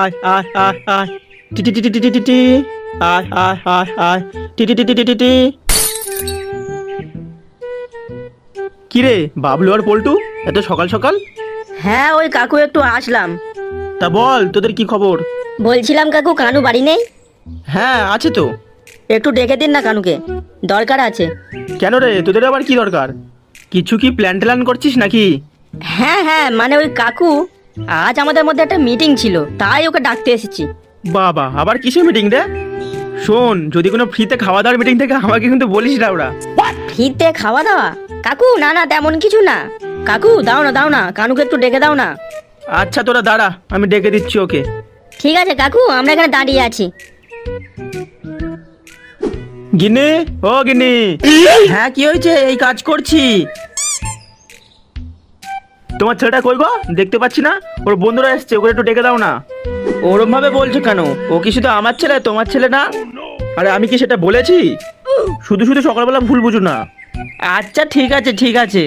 আয় আয় আয় আয় টি টি টি টি টি টি টি টি টি টি টি টি বাবলু আর পল্টু? এত সকাল সকাল? হ্যাঁ ওই কাকু একটু আসলাম। তা বল তোদের কি খবর? বলছিলাম কাকু কানু বাড়ি নেই? হ্যাঁ আছে তো। একটু ডেকে দিন না কানুকে। দরকার আছে। কেন রে তোদের আবার কি দরকার? কিছু কি প্ল্যান ট্যান করছিস নাকি? হ্যাঁ হ্যাঁ মানে ওই কাকু আজ আমাদের মধ্যে একটা মিটিং ছিল তাই ওকে ডাকতে এসেছি। বাবা আবার কিসের মিটিং রে? শোন যদি কোনো ফ্রিতে খাওয়া দাওয়ার মিটিং থেকে আমাকে কিন্তু বলিস না ওরা। ফ্রিতে খাওয়া দাওয়া কাকু না না তেমন কিছু না। কাকু দাও না দাও না কানুকে একটু ডেকে দাও না। আচ্ছা তোরা দাঁড়া আমি ডেকে দিচ্ছি ওকে। ঠিক আছে কাকু আমরা এখানে দাঁড়িয়ে আছি। গিন্নি ও গিনি হ্যাঁ কি হয়েছে? এই কাজ করছি। তোমার ছেলেটা কই গো? দেখতে পাচ্ছি না। ওর বন্ধুরা এসছে ওকে একটু ডেকে দাও না। ওরম ভাবে বলছো কেন? ও কি শুধু আমার ছেলে তোমার ছেলে না? আরে আমি কি সেটা বলেছি? শুধু শুধু সকালবেলা ভুল বুঝো না। আচ্ছা ঠিক আছে ঠিক আছে।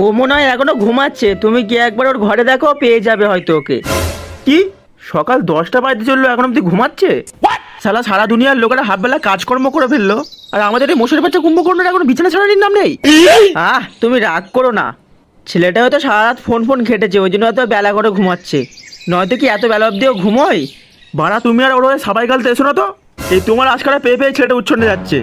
ও মনে হয় এখনও ঘুমাচ্ছে। তুমি কি একবার ওর ঘরে দেখো পেয়ে যাবে হয়তো ওকে। কি? সকাল দশটা বাজতে চলল এখন অব্দি ঘুমাচ্ছে? সালা সারা দুনিয়ার লোকেরা হাফবেলা কাজকর্ম করে ফেলল। আর আমাদের এই মশারি বাচ্চা কুম্ভকর্ণের এখন বিছানা ছাড়ানির নাম নেই? আহ তুমি রাগ করো না। ছেলেটা হয়তো সারা রাত ফোন ফোন খেটেছে ওই জন্য হয়তো বেলা করে ঘুমাচ্ছে। নয়তো কি এত বেলা অব্দিও ঘুমোয়? বাড়া তুমি আর ওর সবাই গালতে এসো না তো? এই তোমার আজকাল পেয়ে পেয়ে ছেলেটা উচ্ছন্নে যাচ্ছে।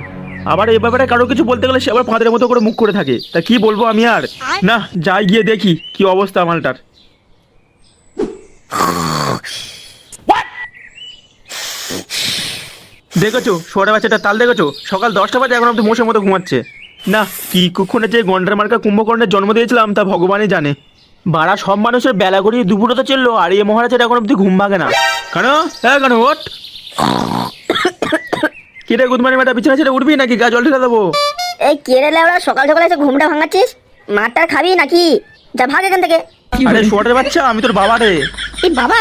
আবার এই ব্যাপারে কারও কিছু বলতে গেলে সে আবার ফাঁদের মতো করে মুখ করে থাকে। তা কি বলব আমি আর? না যাই গিয়ে দেখি কি অবস্থা মালটার। দেখেছ সোয়ারে বাচ্চাটা তাল দেখেছ? সকাল দশটা বাজে এখন অব্দি মশার মতো ঘুমাচ্ছে। না কি কুক্ষণে যে গন্ডার মার্কা কুম্ভকর্ণের জন্ম দিয়েছিলাম তা ভগবানই জানে। বাড়া সব মানুষের বেলা গড়িয়ে দুপুরে তো চলল আর এ মহারাজের এখন অব্দি ঘুম ভাগে না। কেন হ্যাঁ কেন ওট কি রে গুদমানি ম্যাডাম বিছানা ছেড়ে উঠবি নাকি? গা জল ঢেলে দেবো। এই কেড়ে লেওড়া সকাল সকাল এসে ঘুমটা ভাঙাচ্ছিস? মারটার খাবি নাকি? যা ভাগ এখান থেকে। আরে সোয়ারের বাচ্চা আমি তোর বাবা রে। এই বাবা?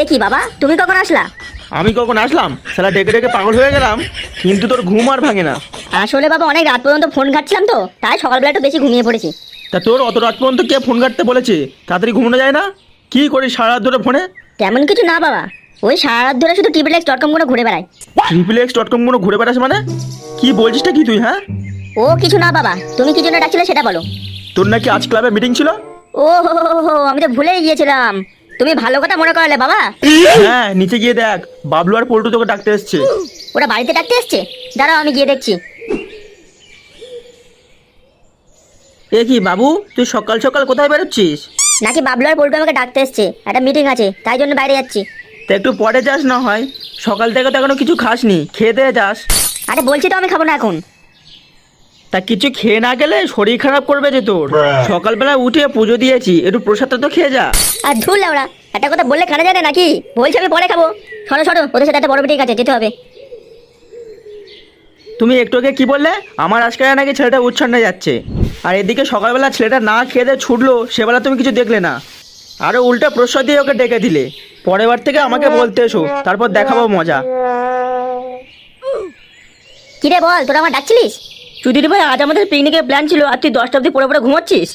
এ কি বাবা তুমি কখন আসলা? আমি কখন আসলাম? সালা ডেকে ডেকে পাগল হয়ে গেলাম কিন্তু তোর ঘুম আর ভাঙে না। আসলে বাবা অনেক রাত পর্যন্ত ফোন ঘাটছিলাম তো তাই সকালবেলা একটু বেশি ঘুমিয়ে পড়েছি। তা তোর অত রাত পর্যন্ত কে ফোন ঘাটতে বলেছে? তাড়াতাড়ি ঘুমানো যায় না? কি করিস সারা রাত ধরে ফোনে? তেমন কিছু না বাবা ওই সারা রাত ধরে শুধু টিভিলেক্স ডট কম করে ঘুরে বেড়াই ট্রিপল এক্স ডট কম কোনো ঘুরে বেড়াস মানে? কি বলছিসটা কি তুই হ্যাঁ? ও কিছু না বাবা তুমি কি জন্য ডাকছিলে সেটা বলো। তোর নাকি আজ ক্লাবে মিটিং ছিল? ও হো হো হো, আমি তো ভুলেই গিয়েছিলাম। তুমি ভালো কথা মনে করালে বাবা। হ্যাঁ নিচে গিয়ে দেখ বাবলু আর পল্টু তোকে ডাকতে এসছে। ওরা বাড়িতে ডাকতে এসছে? দাঁড়াও আমি গিয়ে দেখছি। এ কি বাবু তুই সকাল সকাল কোথায় বেরোচ্ছিস? নাকি বাবলু আর পল্টু আমাকে ডাকতে এসছে? একটা মিটিং আছে তাই জন্য বাইরে যাচ্ছি। তা একটু পরে যাস না হয় সকাল থেকে তো এখনও কিছু খাসনি খেয়ে দিয়ে যাস। আরে বলছি তো আমি খাব না এখন। তা কিছু খেয়ে না গেলে শরীর খারাপ করবে যে তোর? সকালবেলা উঠে পুজো দিয়েছি একটু প্রসাদটা তো খেয়ে যা। আর ধুল লাউড়া একটা কথা বললে কানে যায় না নাকি? বলছি আমি পরে খাব। সরো সরো ওদের সাথে একটা বড় মিটিং আছে যেতে হবে। তুমি একটু আগে কি বললে? আমার আজকে নাকি ছেলেটা উচ্ছন্নে যাচ্ছে। আর এদিকে সকালবেলা ছেলেটা না খেয়ে দিয়ে ছুটলো সেবেলা তুমি কিছু দেখলে না। আরও উল্টা প্রসাদ দিয়ে ওকে ডেকে দিলে। পরের বার থেকে আমাকে বলতে এসো তারপর দেখাবো মজা। কিরে বল তোরা আমার ডাকছিলিস? চুদির ভাই আজ আমাদের পিকনিকের প্ল্যান ছিল। আর তুই দশটা অব্দি পরে পরে ঘুমাচ্ছিস?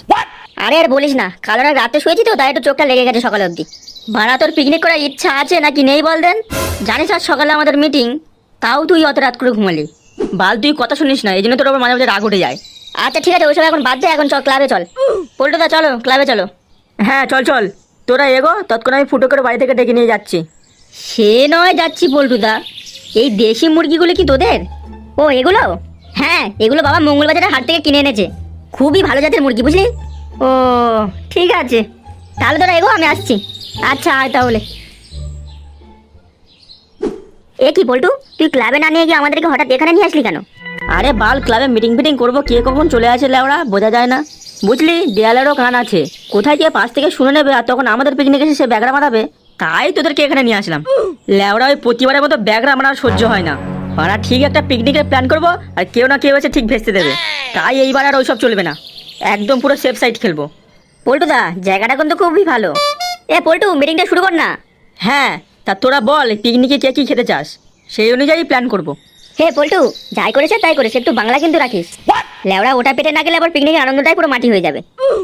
আরে আর বলিস না কাল অনেক রাতে শুয়েছি তো তাই একটু চোখটা লেগে গেছে সকালে অব্দি ভাড়া তোর পিকনিক করার ইচ্ছা আছে নাকি নেই বল দেন? জানিস আজ সকালে আমাদের মিটিং তাও তুই অত রাত করে ঘুমালি। বাল তুই কথা শুনিস না এই জন্য তোর আবার মাঝে মাঝে রাগ উঠে যায়। আচ্ছা ঠিক আছে ওইসব এখন বাদ দে এখন চল ক্লাবে চল। পল্টুদা চলো ক্লাবে চলো। হ্যাঁ চল চল। তোরা এগো তৎক্ষণ আমি ফুটো করে বাড়ি থেকে ডেকে নিয়ে যাচ্ছি। সে নয় যাচ্ছি পল্টুদা এই দেশি মুরগিগুলো কি তোদের? ও এগুলো? হ্যাঁ এগুলো বাবা মঙ্গলবাজারের হাট থেকে কিনে এনেছে। খুবই ভালো জাতের মুরগি, বুঝলি? ও, ঠিক আছে। তাহলে তোরা এগো, আমি আসছি। আচ্ছা আয় তাহলে। এ কি, বলটু, তুই ক্লাবে না নিয়ে গিয়ে আমাদেরকে হঠাৎ এখানে নিয়ে আসলি কেন? আরে, বাল, ক্লাবে মিটিং ফিটিং করব, কে কখন চলে আসে লেওড়া, বোঝা যায় না। বুঝলি, দেয়ালেরও কান আছে। কোথায় গিয়ে পাশ থেকে শুনে নেবে, আর তখন আমাদের পিকনিক এসে সে ব্যাগরা মারাবে তাই তোদেরকে এখানে নিয়ে আসলাম। লেওড়া ওই প্রতিবারের মতো ব্যাগরা আর সহ্য হয় না। ওরা ঠিক একটা পিকনিকের প্ল্যান করব আর কেউ না কেউ এসে ঠিক ভেস্তে দেবে। তাই এইবার আর ওইসব চলবে না। একদম পুরো সেফ সাইড খেলব। পল্টুদা জায়গাটা কিন্তু খুবই ভালো। এ পল্টু মিটিংটা শুরু কর না। হ্যাঁ তা তোরা বল পিকনিকে কে কী খেতে চাস? সেই অনুযায়ী প্ল্যান করব। হে পল্টু যাই করেছে তাই করেছে একটু বাংলা কিন্তু রাখিস। লেওড়া ওটা পেটে না গেলে আবার পিকনিকের আনন্দটাই পুরো মাটি হয়ে যাবে।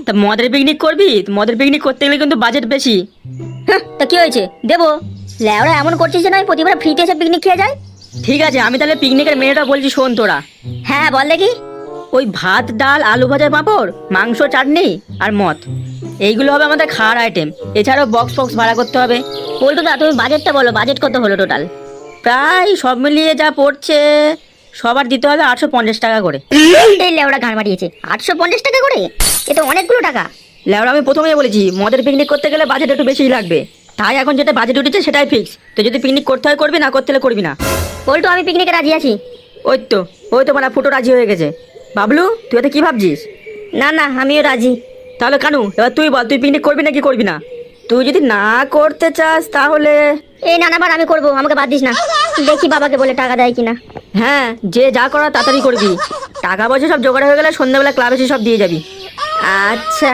তা মদের পিকনিক করবি? মদের পিকনিক করতে গেলে কিন্তু বাজেট বেশি। হাহ, তা কি হয়েছে? দেবো। লেওড়া এমন করছিস যে নয় প্রতিবার ফ্রিতে এসে পিকনিক খেয়ে যায়? ঠিক আছে আমি তাহলে পিকনিকের মেয়েটা বলছি শোন তোরা। হ্যাঁ বল দেখি। ওই ভাত ডাল আলু ভাজা পাঁপড় মাংস চাটনি আর মদ। এইগুলো হবে আমাদের খাওয়ার আইটেম এছাড়াও বক্স ফক্স ভাড়া করতে হবে। দা তুমি বাজেটটা বলো বাজেট কত হলো টোটাল প্রায় সব মিলিয়ে যা পড়ছে সবার দিতে হবে আটশো পঞ্চাশ টাকা করে। এই লেওড়া ঘাড় মারিয়েছে আটশো পঞ্চাশ টাকা করে? এ তো অনেকগুলো টাকা। লেবরা আমি প্রথমেই বলেছি মদের পিকনিক করতে গেলে বাজেট একটু বেশিই লাগবে। তাই এখন যেটা বাজেট উঠেছে সেটাই ফিক্স তো যদি পিকনিক করতে হয় করবি না করতে হলে করবি না। পল্টু আমি পিকনিকে রাজি আছি। ওই তো ওই তো মানে ফুটো রাজি হয়ে গেছে। বাবলু তুই এতে কি ভাবছিস? না না আমিও রাজি। তাহলে কানু এবার তুই বল তুই পিকনিক করবি নাকি করবি না? তুই যদি না করতে চাস তাহলে এই না না বার আমি করব আমাকে বাদ দিস না। দেখি বাবাকে বলে টাকা দেয় কিনা। হ্যাঁ যে যা করা তাড়াতাড়ি করবি। টাকা পয়সা সব জোগাড় হয়ে গেলে সন্ধ্যাবেলা ক্লাবে এসে সব দিয়ে যাবি। আচ্ছা।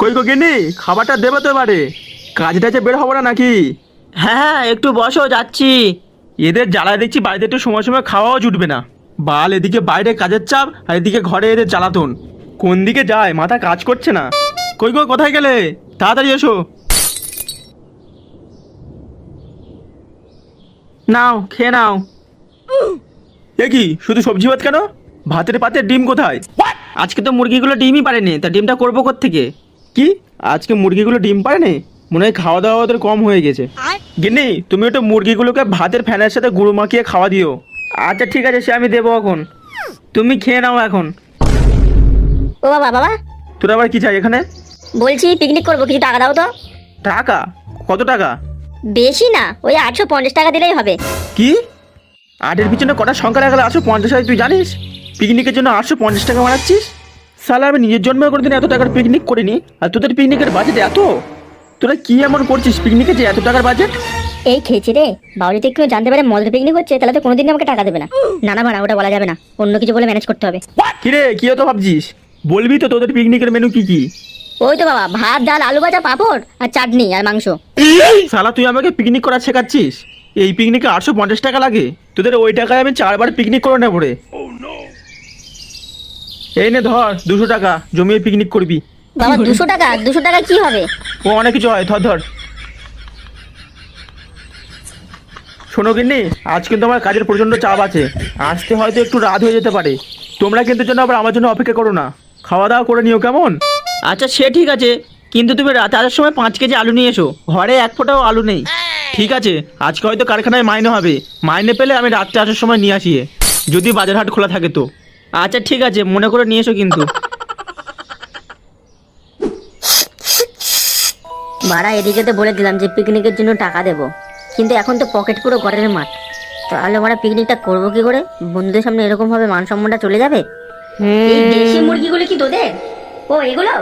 কই গো গিন্নি খাবারটা দেবে তো এবারে। কাজে টাজে বের হব না নাকি? হ্যাঁ একটু বসো যাচ্ছি। এদের জ্বালায় দেখছি বাড়িতে একটু সময় সময় খাওয়াও জুটবে না। বাল এদিকে বাইরে কাজের চাপ আর এদিকে ঘরে এদের জ্বালাতন। কোন দিকে যায় মাথা কাজ করছে না। কই গো কোথায় গেলে? তাড়াতাড়ি এসো। নাও খেয়ে নাও। এ কি শুধু সবজি ভাত কেন? ভাতের পাতে ডিম কোথায়? আজকে তো মুরগিগুলো ডিমই পারেনি তা ডিমটা করব থেকে কি? আজকে মুরগিগুলো ডিম পারেনি মনে হয় খাওয়া দাওয়া ওদের কম হয়ে গেছে। গিন্নি তুমি একটু মুরগিগুলোকে ভাতের ফ্যানের সাথে গুঁড়ো মাখিয়ে খাওয়া দিও। আচ্ছা ঠিক আছে সে আমি দেবো এখন। তুমি খেয়ে নাও এখন। ও বাবা বাবা। তোর আবার কি চাই এখানে? বলছি পিকনিক করব কিছু টাকা দাও তো। টাকা? কত টাকা? বেশি না ওই আটশো পঞ্চাশ টাকা দিলেই হবে। কি? আটের পিছনে কটা সংখ্যা লাগালে আটশো পঞ্চাশ হাজার তুই জানিস? পিকনিকের জন্য আটশো পঞ্চাশ টাকা মারাচ্ছিস সালা আমি নিজের জন্মে কোনোদিন এত টাকার পিকনিক করিনি। আর তোদের পিকনিকের বাজেট এত? তোরা কি এমন করছিস? পিকনিকে যে এত টাকার বাজেট এই খেয়েছি রে। বাউরিতে কেউ জানতে পারে মদের পিকনিক হচ্ছে তাহলে তো কোনোদিন আমাকে টাকা দেবে না। না না ভাড়া ওটা বলা যাবে না। অন্য কিছু বলে ম্যানেজ করতে হবে। কিরে কি হতো ভাবছিস? বলবি তো তোদের পিকনিকের মেনু কি কি? ওই তো বাবা ভাত ডাল আলু ভাজা পাঁপড় আর চাটনি আর মাংস। সালা তুই আমাকে পিকনিক করা শেখাচ্ছিস? এই পিকনিকে আটশো পঞ্চাশ টাকা লাগে। তোদের ওই টাকায় আমি চারবার পিকনিক করে নেব রে। এই নে ধর দুশো টাকা জমিয়ে পিকনিক করবি। বাবা দুশো টাকা? দুশো টাকা কি হবে? ও অনেক কিছু হয় ধর ধর। শোনো গিন্নি আজ কিন্তু আমার কাজের প্রচণ্ড চাপ আছে। আসতে হয়তো একটু রাত হয়ে যেতে পারে। তোমরা কিন্তু যেন আবার আমার জন্য অপেক্ষা করো না। খাওয়া দাওয়া করে নিও কেমন? আচ্ছা সে ঠিক আছে। কিন্তু তুমি রাতে আসার সময় পাঁচ কেজি আলু নিয়ে এসো। ঘরে এক ফোঁটাও আলু নেই। ঠিক আছে আজকে হয়তো কারখানায় মাইনে হবে। মাইনে পেলে আমি রাত্রে আসার সময় নিয়ে আসি। যদি বাজার হাট খোলা থাকে তো। আচ্ছা ঠিক আছে মনে করে নিয়ে এসো কিন্তু। ভাড়া এদিকে তো বলে দিলাম যে পিকনিকের জন্য টাকা দেবো। কিন্তু এখন তো পকেট পুরো ঘরের মাঠ। তাহলে আমরা পিকনিকটা করব কি করে? বন্ধুদের সামনে এরকম ভাবে মান সম্মানটা চলে যাবে? এই দেশি মুরগিগুলো কি তোদের? ও এগুলো?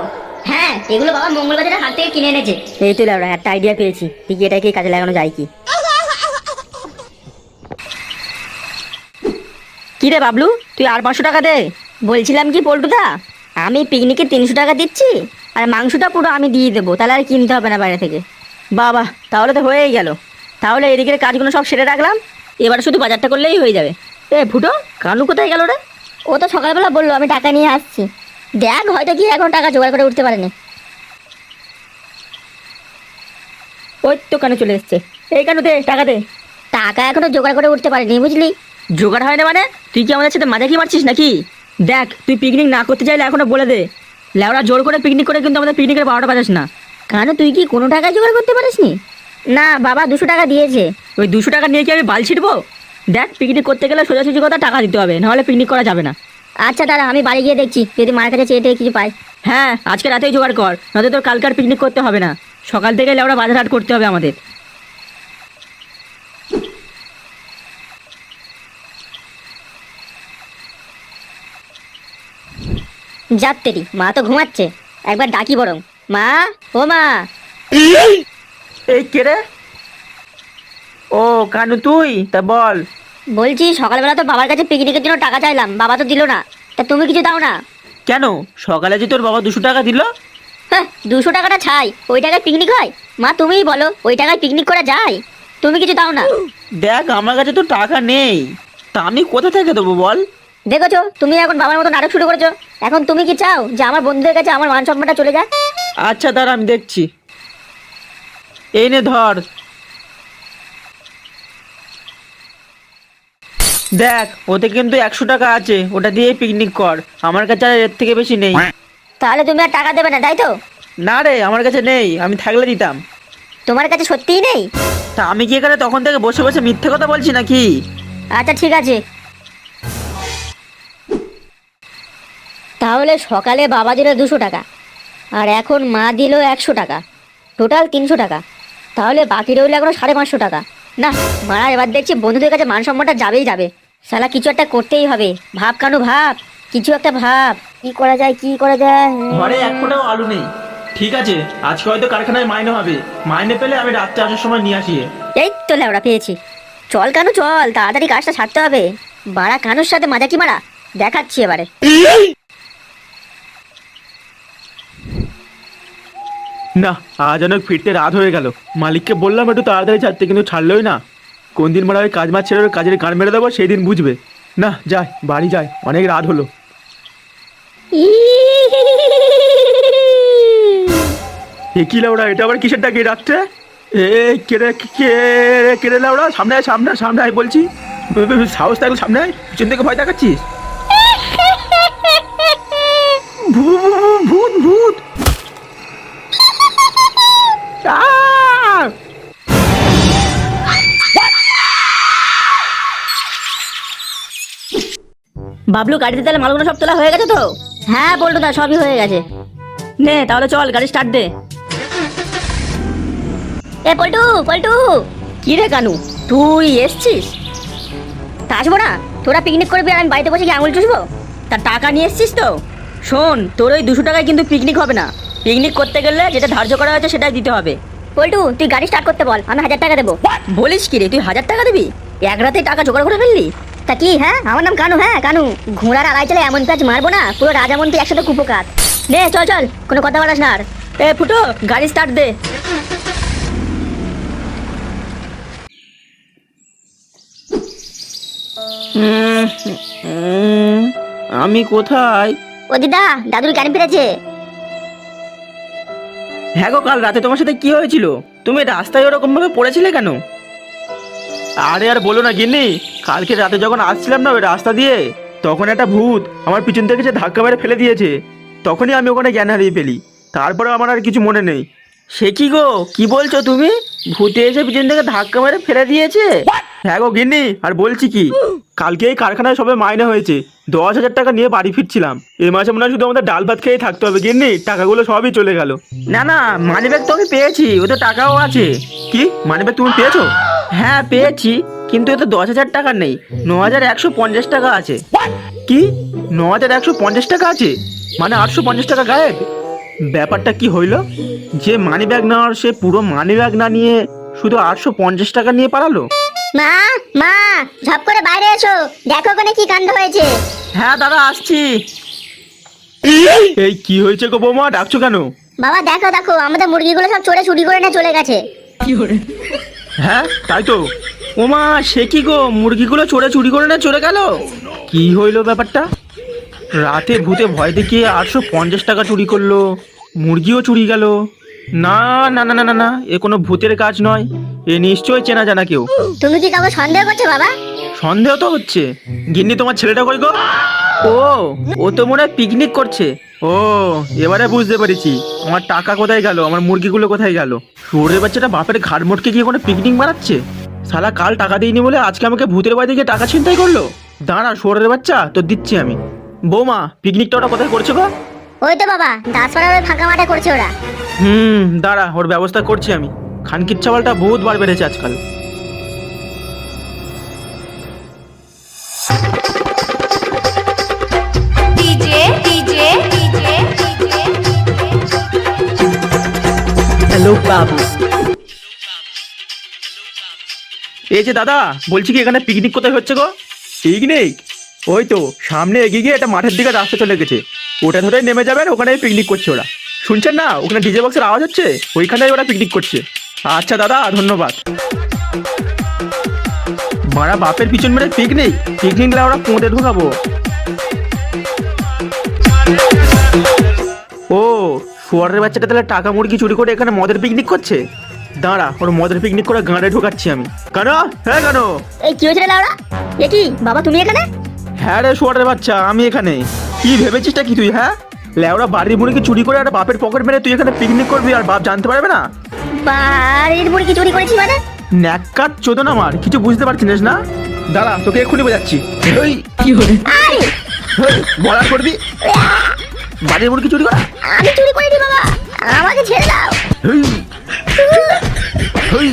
হ্যাঁ এগুলো বাবা মঙ্গলবাজারের হাট থেকে কিনে এনেছে। এই তো একটা আইডিয়া পেয়েছি। ঠিক এটাকে কাজে লাগানো যায় কি? কি রে বাবলু তুই আর পাঁচশো টাকা দে। বলছিলাম কি পল্টুদা আমি পিকনিকে তিনশো টাকা দিচ্ছি আর মাংসটা পুরো আমি দিয়ে দেবো তাহলে আর কিনতে হবে না বাইরে থেকে। বাবা তাহলে তো হয়েই গেল। তাহলে এদিকের কাজগুলো সব সেরে রাখলাম এবার শুধু বাজারটা করলেই হয়ে যাবে। এ ফুটো কানু কোথায় গেল রে? ও তো সকালবেলা বলল আমি টাকা নিয়ে আসছি। দেখ হয়তো কি এখন টাকা জোগাড় করে উঠতে পারেনি। ওই তো কানু চলে এসছে। এই কেন দে টাকা দে। টাকা এখনও জোগাড় করে উঠতে পারেনি বুঝলি? জোগাড় হয় না মানে? তুই কি আমাদের সাথে মাজা কি মারছিস নাকি? দেখ তুই পিকনিক না করতে চাইলে এখনও বলে দে। লেওরা জোর করে পিকনিক করে কিন্তু আমাদের পিকনিকের বারোটা বাজাস না। কেন তুই কি কোনো টাকা জোগাড় করতে পারিসনি? না বাবা দুশো টাকা দিয়েছে। ওই দুশো টাকা নিয়ে কি আমি বাল ছিটবো? দেখ পিকনিক করতে গেলে সোজাসুজি কথা টাকা দিতে হবে নাহলে পিকনিক করা যাবে না। আচ্ছা দাদা আমি বাড়ি গিয়ে দেখছি। যদি মায়ের কাছে চেয়ে টেয়ে কিছু পাই। হ্যাঁ আজকে রাতেই জোগাড় কর নয়তো তোর কালকার পিকনিক করতে হবে না। সকাল থেকে লেওরা বাজার হাট করতে হবে আমাদের। যাত্তেরি মা তো ঘুমাচ্ছে। একবার ডাকি বরং। মা ও মা। এই কে রে? ও কানু তুই? তা বল। বলছি সকালবেলা তো বাবার কাছে পিকনিকের জন্য টাকা চাইলাম বাবা তো দিল না। তা তুমি কিছু দাও না। কেন? সকালে যে তোর বাবা দুশো টাকা দিল? হ্যাঁ দুশো টাকাটা ছাই। ওই টাকায় পিকনিক হয়? মা তুমিই বলো ওই টাকায় পিকনিক করা যায়? তুমি কিছু দাও না। দেখ আমার কাছে তো টাকা নেই। তা আমি কোথা থেকে দেবো বল? দেখেছ? তুমি এখন বাবার মতো নাটক শুরু করেছ। এখন তুমি কি চাও যে আমার বন্ধুদের কাছে আমার মান সম্মানটা চলে যায়? আচ্ছা দাঁড়া আমি দেখছি। এই নে ধর। দেখ ওতে কিন্তু একশো টাকা আছে। ওটা দিয়ে পিকনিক কর। আমার কাছে আর এর থেকে বেশি নেই। তাহলে তুমি আর টাকা দেবে না তাই তো? না রে আমার কাছে নেই। আমি থাকলে দিতাম। তোমার কাছে সত্যিই নেই? তা আমি কি এখানে তখন থেকে বসে বসে মিথ্যে কথা বলছি নাকি? আচ্ছা ঠিক আছে। তাহলে সকালে বাবা দিল দুশো টাকা আর এখন মা দিল একশো টাকা টোটাল তিনশো টাকা। তাহলে বাকি রইল এখনও সাড়ে পাঁচশো টাকা। না মারা এবার দেখছি বন্ধুদের কাছে মান সম্মানটা যাবেই যাবে। শালা কিছু একটা করতেই হবে। ভাব কানু ভাব কিছু একটা ভাব। কি করা যায় কি করা যায়? ঘরে এক ফোঁটাও আলু নেই। ঠিক আছে আজকে হয়তো কারখানায় মাইনে হবে। মাইনে পেলে আমি রাত্রে আসার সময় নিয়ে আসি। এই তো লেওড়া পেয়েছি। চল কানু চল তাড়াতাড়ি কাজটা ছাড়তে হবে। বাড়া কানুর সাথে মাজা কি মারা দেখাচ্ছি এবারে। না, আজ অনেক ফিরতে রাত হয়ে গেল। মালিককে বললাম একটু তাড়াতাড়ি ছাড়তে, কিন্তু ছাড়লোই না। কোন দিন মারা ওই কাজ মাছ ছেড়ে কাজের গান মেরে দেবো, সেই দিন বুঝবে। না, যাই, বাড়ি যাই, অনেক রাত হলো। কি লাউড়া, এটা আবার কিসের ডাকে রাত্রে এ কেড়ে কে কেড়ে লাউড়া, সামনে সামনে সামনে বলছি। সাহস থাকলে সামনে আয়, পিছন থেকে ভয় দেখাচ্ছিস? বাবলু গাড়িতে তাহলে মালগুলো সব তোলা হয়ে গেছে তো? হ্যাঁ বলতো না সবই হয়ে গেছে। নে তাহলে চল গাড়ি স্টার্ট দে। এ পল্টু পল্টু। কি রে কানু তুই এসছিস? তা আসব না তোরা পিকনিক করবি আর আমি বাড়িতে বসে কি আঙুল চুষবো? তা টাকা নিয়ে এসছিস তো? শোন তোর ওই দুশো টাকায় কিন্তু পিকনিক হবে না। পিকনিক করতে গেলে যেটা ধার্য করা হয়েছে সেটাই দিতে হবে। পল্টু তুই গাড়ি স্টার্ট করতে বল আমি হাজার টাকা দেবো। বলিস কি রে তুই হাজার টাকা দিবি? এক রাতে টাকা জোগাড় করে ফেললি? তা কি হ্যাঁ? আমার নাম কানু হ্যাঁ কানু। ঘোড়ার আড়াই চলে এমন কাজ মারবো না পুরো রাজামন্ত্রী একসাথে কুপকাত। নে চল চল কোনো কথা বলাস না আর। এ ফুটো গাড়ি স্টার্ট দে। আমি কোথায়? ও দিদা দাদুর জ্ঞান ফিরেছে। হ্যাঁ গো কাল রাতে তোমার সাথে কি হয়েছিল? তুমি রাস্তায় ওরকম ভাবে পড়েছিলে কেন? আরে আর বলো না গিন্নি। কালকে রাতে যখন আসছিলাম না ওই রাস্তা দিয়ে, তখন একটা ভূত আমার পিছন থেকে সে ধাক্কা মেরে ফেলে দিয়েছে, তখনই আমি ওখানে জ্ঞান হারিয়ে ফেলি। তারপরে আমার আর কিছু মনে নেই। সে কি গো? কি বলছো তুমি? ভূতে এসে পিছন থেকে ধাক্কা মেরে ফেলে দিয়েছে? হ্যাঁ গো গিন্নি আর বলছি কি? কালকে এই কারখানায় সবে মাইনে হয়েছে। দশ হাজার টাকা নিয়ে বাড়ি ফিরছিলাম। এ মাসে মনে হয় শুধু আমাদের ডাল ভাত খেয়ে থাকতে হবে গিন্নি। টাকাগুলো সবই চলে গেল। না না মানি ব্যাগ তো আমি পেয়েছি। ওতে টাকাও আছে। কি? মানি ব্যাগ তুমি পেয়েছ? হ্যাঁ পেয়েছি। কিন্তু এতে দশ হাজার টাকা নেই। ন হাজার একশো পঞ্চাশ টাকা আছে। কি? ন হাজার একশো পঞ্চাশ টাকা আছে? মানে আটশো পঞ্চাশ টাকা গায়েব? ব্যাপারটা কি হইল? যে মানি ব্যাগ নেওয়ার সে পুরো মানি ব্যাগ না নিয়ে শুধু আটশো পঞ্চাশ টাকা নিয়ে পালালো? মা মা ঝপ করে বাইরে এসো। দেখো ওখানে কি কাণ্ড হয়েছে। হ্যাঁ দাদা আসছি। এই কি হয়েছে গো বৌমা? ডাকছো কেন? বাবা দেখো দেখো আমাদের মুরগিগুলো সব চড়ে চুরি করে নিয়ে চলে গেছে। হ্যাঁ তাই তো। ওমা সে কি গো? মুরগিগুলো চোরে চুরি করে না চলে গেল? কি হইল ব্যাপারটা? রাতে ভূতে ভয় দেখিয়ে আটশো পঞ্চাশ টাকা চুরি করল। মুরগিও চুরি গেল। না না না না না না এ কোনো ভূতের কাজ নয়। এ নিশ্চয়ই চেনা জানা কেউ। তুমি কি কাউকে সন্দেহ করছ বাবা? সন্দেহ তো হচ্ছে। গিন্নি তোমার ছেলেটা কই গো? ও ও তো মনে হয় পিকনিক করছে। ও এবারে বুঝতে পেরেছি। আমার টাকা কোথায় গেল? আমার মুরগিগুলো কোথায় গেল? সরে বাচ্চাটা বাপের ঘাট মোটকে গিয়ে কোনো পিকনিক মারাচ্ছে? শালা কাল টাকা দিইনি বলে আজকে আমাকে ভূতের বাড়ি গিয়ে টাকা ছিনতাই করল? দাঁড়া সরের বাচ্চা তো দিচ্ছি আমি। বৌমা পিকনিকটা ওটা কোথায় করছ গো? ওই তো বাবা দাসপাড়ার ওই ফাঁকা মাঠে করছে ওরা। হুম দাঁড়া ওর ব্যবস্থা করছি আমি। খানকির চাওয়ালটা বহুত বার বেড়েছে আজকাল. হ্যালো বাবু। এই যে দাদা বলছি কি এখানে পিকনিক কোথায় হচ্ছে গো? পিকনিক ওই তো সামনে এগিয়ে গিয়ে একটা মাঠের দিকে রাস্তা চলে গেছে। ওটা ধরে নেমে যাবেন ওখানে পিকনিক করছে ওরা। শুনছেন না? ওখানে ডিজে বক্সের আওয়াজ হচ্ছে? ওইখানে ওরা পিকনিক করছে। আচ্ছা দাদা, ধন্যবাদ। মারা বাপের পিছন মেরে পিকনিক পিকনিক ওরা পোঁতে ঢুকাবো। ও, শুয়ারের বাচ্চাটা তাহলে টাকা মুরগি চুরি করে এখানে মদের পিকনিক করছে? দাঁড়া, ওর মদের পিকনিক করে গাঁড়ে ঢোকাচ্ছি আমি। কেন হ্যাঁ কেন এই, কি হয়েছে রে লাউড়া? এ কি? বাবা, তুমি এখানে? হ্যাঁ রে শুয়ারের বাচ্চা আমি এখানে। কি ভেবেছিসটা কি তুই হ্যাঁ? লেওরা বাড়ির মুরগি চুরি করে একটা বাপের পকেট মেরে তুই এখানে পিকনিক করবি আর বাপ জানতে পারবে না? বাড়ির মুরগি চুরি করেছি মানে? ন্যাক্কার চোদন আমার কিছু বুঝতে পারছিস না? দাঁড়া তোকে এক্ষুনি বোঝাচ্ছি। ওই আরে! বলা করবি? বাড়ির মুরগি চুরি করা? আমি চুরি করিনি বাবা আমাকে ছেড়ে দাও। হেই, হেই,